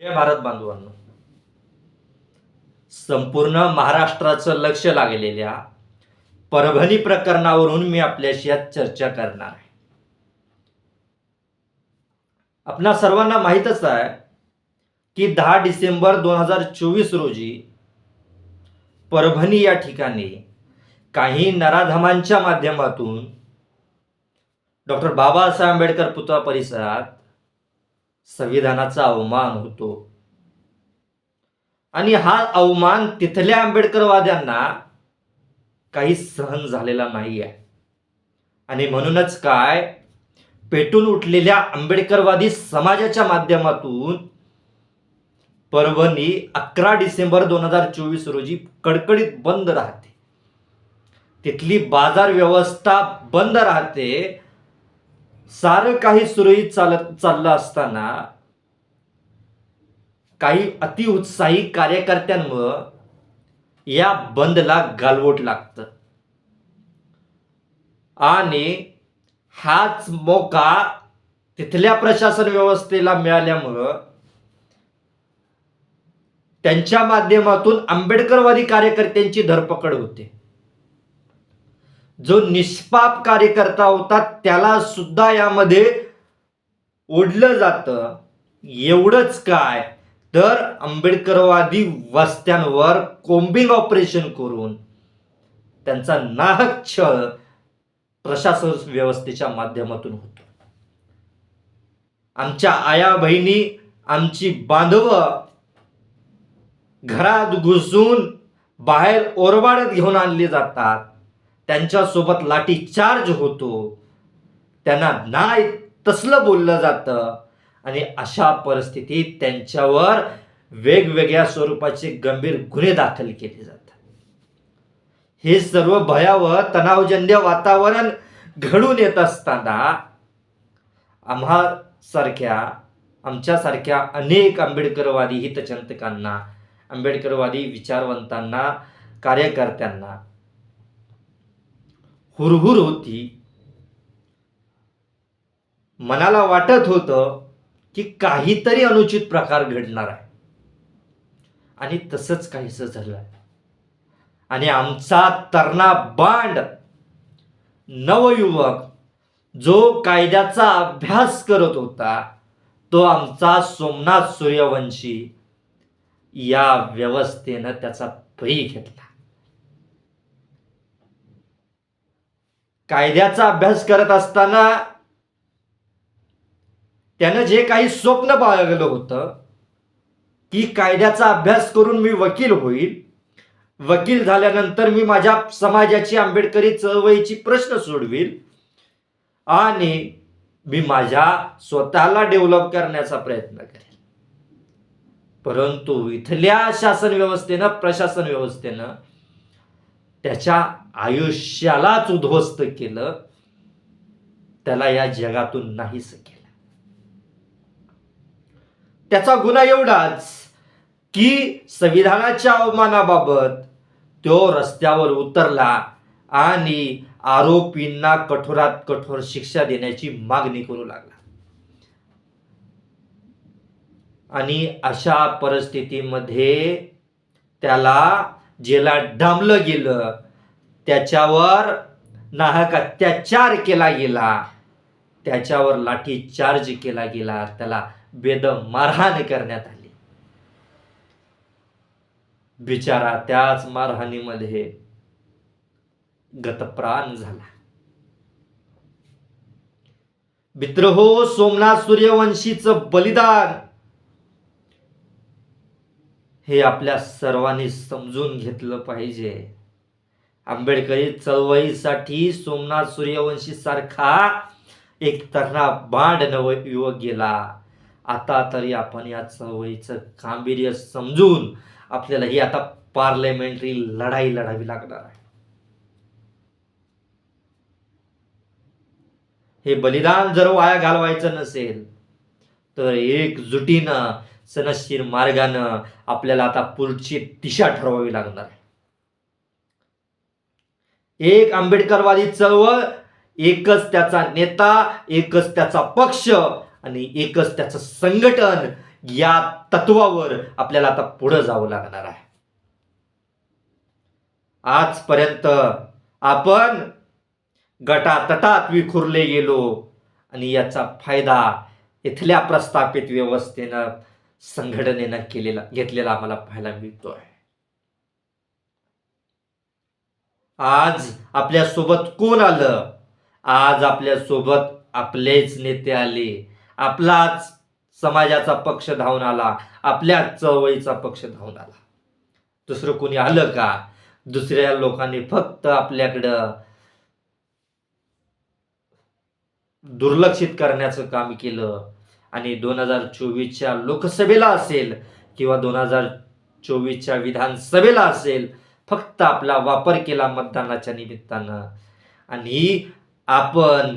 जय भारत बांधवांनो. संपूर्ण महाराष्ट्राचं लक्ष लागलेल्या परभणी प्रकरणावरून मी आपल्याशी आज चर्चा करणार आहे. आपणा सर्वांना माहीतच आहे की दहा डिसेंबर दोन हजार चोवीस रोजी परभणी या ठिकाणी काही नराधमांच्या माध्यमातून डॉक्टर बाबासाहेब आंबेडकर पुतळा परिसरात संविधानाचा अवमान होतो. आणि हा अवमान तिथल्या आंबेडकरवाद्यांना काही सहन झालेला नाही आहे आणि म्हणूनच काय? पेटून उठलेल्या आंबेडकरवादी समाजाच्या माध्यमातून परभणी अकरा डिसेंबर दोन हजार चोवीस रोजी कडकडीत बंद राहते. तिथली बाजार व्यवस्था बंद राहते. सारं काही सुरळीत चालत चाललं असताना काही अतिउत्साही कार्यकर्त्यांमुळं या बंदला गालवोट लागतं. आणि हाच मोका तिथल्या प्रशासन व्यवस्थेला मिळाल्यामुळं त्यांच्या माध्यमातून आंबेडकरवादी कार्यकर्त्यांची धरपकड होते. जो निष्पाप कार्यकर्ता होता त्याला सुद्धा यामध्ये ओढलं जातं. एवढंच काय? तर आंबेडकरवादी वस्त्यांवर कोम्बिंग ऑपरेशन करून त्यांचा नाहक छळ प्रशासन व्यवस्थेच्या माध्यमातून होतो. आमच्या आया बहिणी आमची बांधवं घरात घुसून बाहेर ओरबाडत घेऊन आणली जातात. त्यांच्यासोबत लाठी चार्ज होतो. त्यांना नाही तसलं बोललं जातं. आणि अशा परिस्थितीत त्यांच्यावर वेगवेगळ्या स्वरूपाचे गंभीर गुन्हे दाखल केले जातात. हे सर्व भयावह तणावजन्य वातावरण घडून येत असताना आम्हा सारख्या आमच्यासारख्या अनेक आंबेडकरवादी हितचिंतकांना आंबेडकरवादी विचारवंतांना कार्यकर्त्यांना हुरहुर होती मनाला वाटत होतं की काहीतरी अनुचित प्रकार घडणार आहे. आणि तसंच काहीसं झालं आहे. आणि आमचा तरणा बांड नवयुवक जो कायद्याचा अभ्यास करत होता तो आमचा सोमनाथ सूर्यवंशी या व्यवस्थेनं त्याचा बळी घेतला. कायद्याचा अभ्यास करत असताना त्यानं जे काही स्वप्न बाळगलं होतं की कायद्याचा अभ्यास करून मी वकील होईल. वकील झाल्यानंतर मी माझ्या समाजाची आंबेडकरी चळवळीची प्रश्न सोडवील आणि मी माझ्या स्वतःला डेव्हलप करण्याचा प्रयत्न करेल. परंतु इथल्या शासन व्यवस्थेनं प्रशासन व्यवस्थेनं त्याच्या आयुष्यालाच उद्ध्वस्त केलं त्याला या जगातून नाहीस केलं. त्याचा गुन्हा एवढाच की संविधानाच्या अवमानाबाबत तो रस्त्यावर उतरला आणि आरोपींना कठोरात कठोर शिक्षा देण्याची मागणी करू लागला. आणि अशा परिस्थितीमध्ये त्याला ज्याला डांबलं गेलं त्याच्यावर नाहक अत्याचार केला गेला त्याच्यावर लाठी चार्ज केला गेला त्याला बेदम मारहाण करण्यात आली. बिचारा त्याच मारहाणीमध्ये गतप्राण झाला. विद्रोह सोमनाथ सूर्यवंशीचं बलिदान हे आपल्या सर्वांनी समजून घेतलं पाहिजे. आंबेडकरी चळवळीसाठी सोमनाथ सूर्यवंशी सारखा एक तरणा बांड नव युवक गेला. आता तरी आपण या चळवळीचं गांभीर्य समजून आपल्याला ही आता पार्लमेंटरी लढाई लढावी लागणार आहे. हे बलिदान जर वाया घालवायचं नसेल तर एकजुटीनं सनशीर मार्गानं आपल्याला आता पुढची दिशा ठरवावी लागणार. आहे एक आंबेडकरवादी चळवळ एकच त्याचा नेता एकच त्याचा पक्ष आणि एकच त्याचं संघटन या तत्वावर आपल्याला आता पुढे जावं लागणार आहे. आजपर्यंत आपण गटातटात विखुरले गेलो आणि याचा फायदा इथल्या प्रस्थापित व्यवस्थेनं संघटनेनं केलेला घेतलेला आम्हाला पाहायला मिळतो आहे आज आपल्यासोबत कोण आलं? आज आपल्यासोबत आपलेच नेते आले. आपलाच समाजाचा पक्ष धावून आला. आपल्या चळवळीचा पक्ष धावून आला. दुसरं कोणी आलं का? दुसऱ्या लोकांनी फक्त आपल्याकडं दुर्लक्षित करण्याचं काम केलं. आणि दोन हजार चोवीसच्या लोकसभेला असेल किंवा दोन हजार चोवीसच्या विधानसभेला असेल फक्त आपला वापर केला मतदानाच्या निमित्तानं. आणि आपण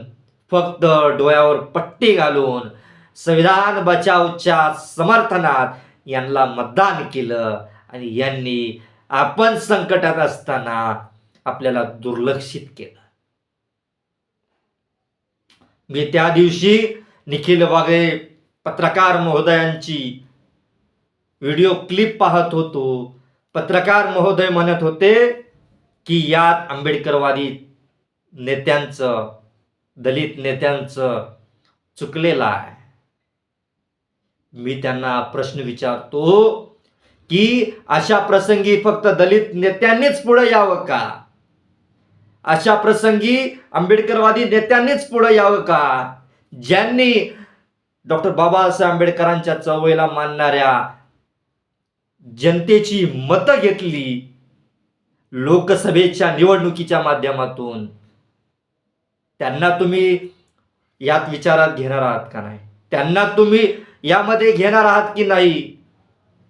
फक्त डोळ्यावर पट्टी घालून संविधान बचावच्या समर्थनात यांना मतदान केलं आणि यांनी आपण संकटात असताना आपल्याला दुर्लक्षित केलं. मी त्या दिवशी निखिल वागळे पत्रकार महोदयांची व्हिडिओ क्लिप पाहत होतो. पत्रकार महोदय म्हणत होते की यात आंबेडकरवादी नेत्यांचं दलित नेत्यांचं चुकलेलं आहे. मी त्यांना प्रश्न विचारतो की अशा प्रसंगी फक्त दलित नेत्यांनीच पुढे यावं का? अशा प्रसंगी आंबेडकरवादी नेत्यांनीच पुढे यावं का? ज्यांनी डॉक्टर बाबासाहेब आंबेडकरांच्या चळवळीला मानणाऱ्या जनतेची मतं घेतली लोकसभेच्या निवडणुकीच्या माध्यमातून त्यांना तुम्ही यात विचारात घेणार आहात का नाही? त्यांना तुम्ही यामध्ये घेणार आहात की नाही?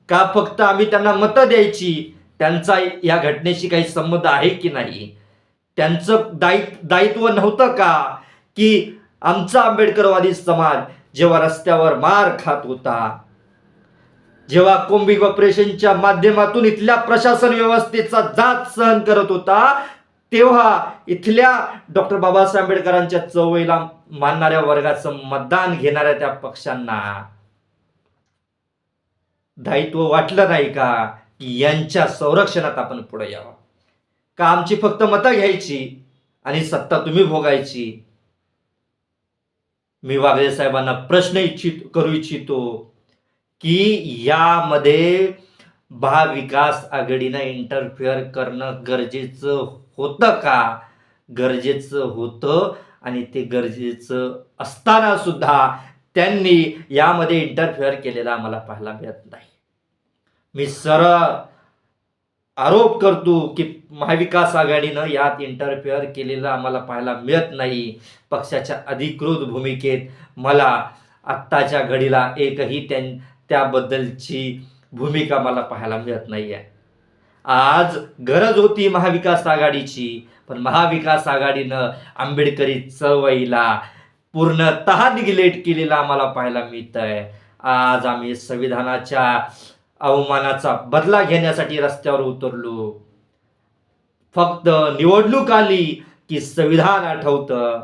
का फक्त आम्ही त्यांना मतं द्यायची? त्यांचा या घटनेशी काही संबंध आहे की नाही? त्यांचं दायि दायित्व नव्हतं का? की आमचा आंबेडकरवादी समाज जेव्हा रस्त्यावर मार खात होता जेव्हा कोंबी ऑपरेशनच्या माध्यमातून इथल्या प्रशासन व्यवस्थेचा जात सहन करत होता तेव्हा इथल्या डॉक्टर बाबासाहेब आंबेडकरांच्या चवळीला मानणाऱ्या वर्गाचं मतदान घेणाऱ्या त्या पक्षांना दायित्व वाटलं नाही का? की यांच्या संरक्षणात आपण पुढे यावं. का आमची फक्त मतं घ्यायची आणि सत्ता तुम्ही भोगायची? मी वागळे साहेबांना प्रश्न इच्छित करू इच्छितो की यामध्ये महाविकास आघाडीनं इंटरफेअर करणं गरजेचं होतं का? गरजेचं होतं आणि ते गरजेचं असताना सुद्धा त्यांनी यामध्ये इंटरफेअर केलेला आम्हाला पाहायला मिळत नाही. मी सरळ आरोप करतो की महाविकास आघाडीनं यात इंटरफेअर केलेलं आम्हाला पाहायला मिळत नाही. पक्षाच्या अधिकृत भूमिकेत मला आत्ताच्या घडीला एकही त्यां त्याबद्दलची भूमिका मला पाहायला मिळत नाही आहे आज गरज होती महाविकास आघाडीची पण महाविकास आघाडीनं आंबेडकरी चळवळीला पूर्णतः निग्लेक्ट केलेला आम्हाला पाहायला मिळत आहे आज आम्ही संविधानाच्या अवमानाचा बदला घेण्यासाठी रस्त्यावर उतरलो. फक्त निवडणूक आली की संविधान आठवतं.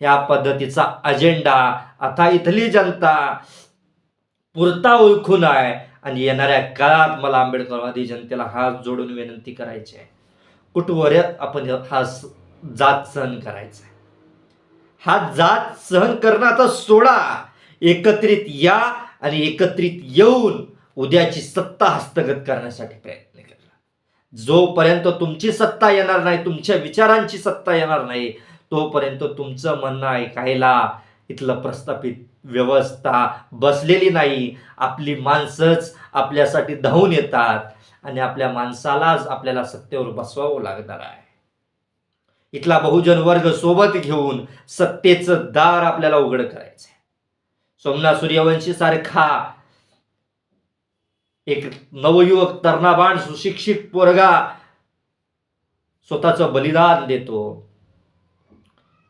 या पद्धतीचा अजेंडा आता इथली जनता पुरता ओळखून आहे आणि येणाऱ्या काळात मला आंबेडकरवादी जनतेला हात जोडून विनंती करायची आहे. कुठवर आपण हा जात सहन करायचा हा जात सहन करणं आता सोडा. एकत्रित या आणि एकत्रित येऊन उद्याची सत्ता हस्तगत करण्यासाठी प्रयत्न केला जोपर्यंत तुमची सत्ता येणार नाही तुमच्या विचारांची सत्ता येणार नाही तोपर्यंत तुमचं म्हणणं ऐकायला इथलं प्रस्थापित व्यवस्था बसलेली नाही. आपली माणसंच आपल्यासाठी धावून येतात आणि आपल्या माणसालाच आपल्याला सत्तेवर बसवावं लागणार आहे. इथला बहुजन वर्ग सोबत घेऊन सत्तेचं दार आपल्याला उघड करायचं आहे सोमनाथ सूर्यवंशी सारखा एक नवयुवक तरणाबाण सुशिक्षित पोरगा स्वतःचं बलिदान देतो.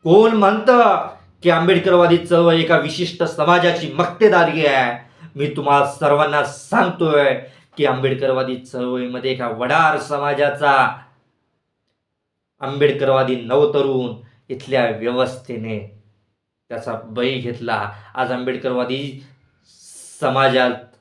कोण म्हणतं की आंबेडकरवादी चळवळ एका विशिष्ट समाजाची मक्तेदारी आहे? मी तुम्हाला सर्वांना सांगतोय की आंबेडकरवादी चळवळीमध्ये एका वडार समाजाचा आंबेडकरवादी नवतरुण इथल्या व्यवस्थेने त्याचा बळी घेतला. आज आंबेडकरवादी समाजात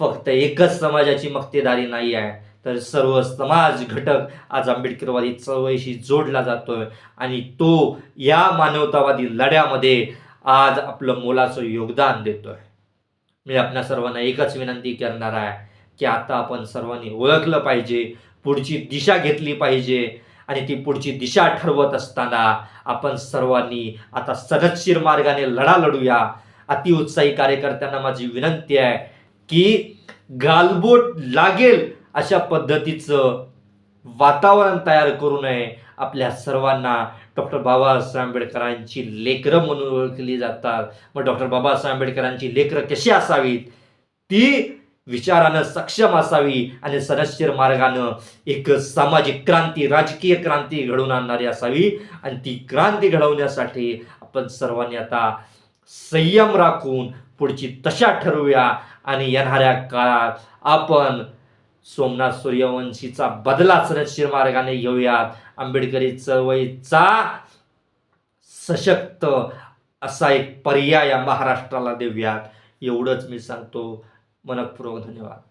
फक्त एकच समाजाची मक्तेदारी नाही आहे. तर सर्व समाज घटक आज आंबेडकरवादी चळवळीशी जोडला जातोय. आणि तो या मानवतावादी लढ्यामध्ये आज आपलं मोलाचं योगदान देतोय. मी आपल्या सर्वांना एकच विनंती करणार आहे की आता आपण सर्वांनी ओळखलं पाहिजे पुढची दिशा घेतली पाहिजे. आणि ती पुढची दिशा ठरवत असताना आपण सर्वांनी आता सदतशीर मार्गाने लढा लढूया. अतिउत्साही कार्यकर्त्यांना माझी विनंती आहे की गालबोट लागेल अशा पद्धतीचं वातावरण तयार करू नये. आपल्या सर्वांना डॉक्टर बाबासाहेब आंबेडकरांची लेकरं म्हणून ओळखली जातात. मग डॉक्टर बाबासाहेब आंबेडकरांची लेकरं कशी असावीत? ती विचारानं सक्षम असावी आणि सदस्यर मार्गानं एक सामाजिक क्रांती राजकीय क्रांती घडवून आणणारी असावी. आणि ती क्रांती घडवण्यासाठी आपण सर्वांनी आता संयम राखून पुढची तशा ठरवूया आणि येणाऱ्या काळात आपण सोमनाथ सूर्यवंशीचा बदला सदस्यर मार्गाने घेऊयात. आंबेडकरी चळवळीचा सशक्त असा एक पर्याय या महाराष्ट्राला देऊयात. एवढंच मी सांगतो. मनपूर्वक धन्यवाद.